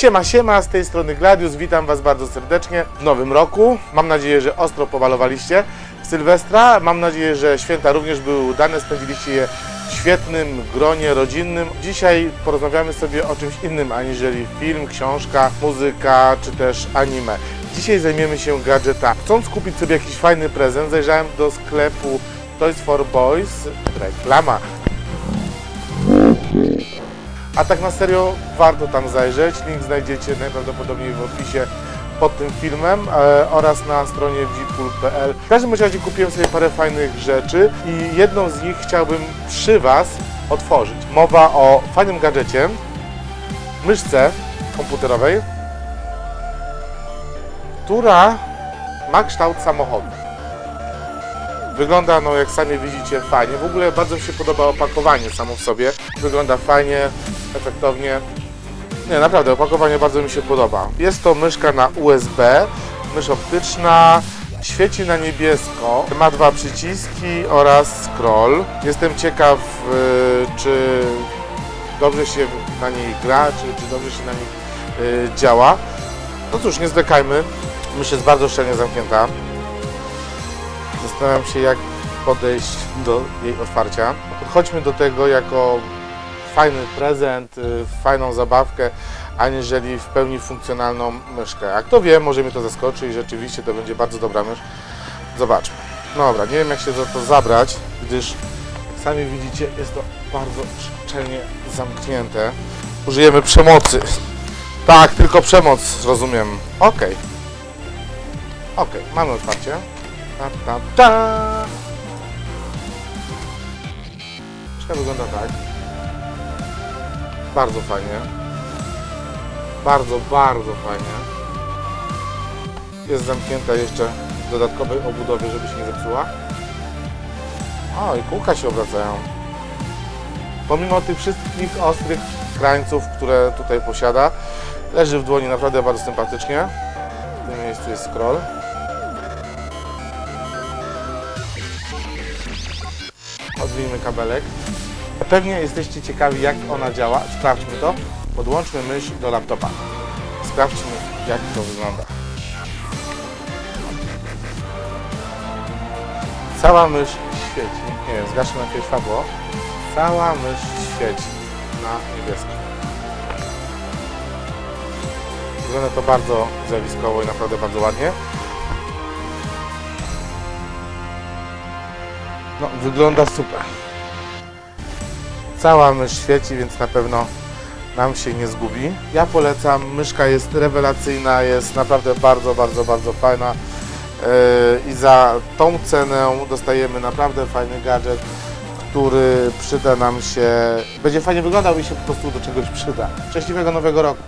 Siema, siema, z tej strony Gladius, witam Was bardzo serdecznie w nowym roku. Mam nadzieję, że ostro pobalowaliście Sylwestra. Mam nadzieję, że święta również były udane, spędziliście je w świetnym gronie rodzinnym. Dzisiaj porozmawiamy sobie o czymś innym aniżeli film, książka, muzyka czy też anime. Dzisiaj zajmiemy się gadżetami. Chcąc kupić sobie jakiś fajny prezent, zajrzałem do sklepu Toys for Boys. Reklama. A tak na serio warto tam zajrzeć. Link znajdziecie najprawdopodobniej w opisie pod tym filmem e, oraz na stronie vpool.pl. W każdym razie kupiłem sobie parę fajnych rzeczy i jedną z nich chciałbym przy Was otworzyć. Mowa o fajnym gadżecie, myszce komputerowej, która ma kształt samochodu. Wygląda, no jak sami widzicie, fajnie. W ogóle bardzo mi się podoba opakowanie samo w sobie. Wygląda fajnie, efektownie. Nie, naprawdę, opakowanie bardzo mi się podoba. Jest to myszka na USB, mysz optyczna, świeci na niebiesko, ma dwa przyciski oraz scroll. Jestem ciekaw, y, czy dobrze się na niej gra, czy, czy dobrze się na niej y, działa. No cóż, nie zwlekajmy. Mysz jest bardzo szczelnie zamknięta. Zastanawiam się, jak podejść do jej otwarcia. Podchodźmy do tego jako fajny prezent, y, fajną zabawkę, aniżeli w pełni funkcjonalną myszkę. A kto wie, może mnie to zaskoczy i rzeczywiście to będzie bardzo dobra mysz. Zobaczmy. Dobra, nie wiem jak się za to zabrać, gdyż jak sami widzicie jest to bardzo szczelnie zamknięte. Użyjemy przemocy. Tak, tylko przemoc, rozumiem. Okej. Okej, mamy otwarcie. Ta, ta, ta. Myszka wygląda tak. Bardzo fajnie. Bardzo, bardzo fajnie. Jest zamknięta jeszcze w dodatkowej obudowie, żeby się nie zepsuła. O, i kółka się obracają. Pomimo tych wszystkich ostrych krańców, które tutaj posiada, leży w dłoni naprawdę bardzo sympatycznie. W tym miejscu jest scroll. Odwijmy kabelek. Pewnie jesteście ciekawi, jak ona działa. Sprawdźmy to. Podłączmy mysz do laptopa. Sprawdźmy, jak to wygląda. Cała mysz świeci. Nie wiem, zgaszmy jakieś światło. Cała mysz świeci na niebiesko. Wygląda to bardzo zjawiskowo i naprawdę bardzo ładnie. No, wygląda super. Cała mysz świeci, więc na pewno nam się nie zgubi. Ja polecam, myszka jest rewelacyjna, jest naprawdę bardzo, bardzo, bardzo fajna Yy, i za tą cenę dostajemy naprawdę fajny gadżet, który przyda nam się, będzie fajnie wyglądał i się po prostu do czegoś przyda. Szczęśliwego Nowego Roku!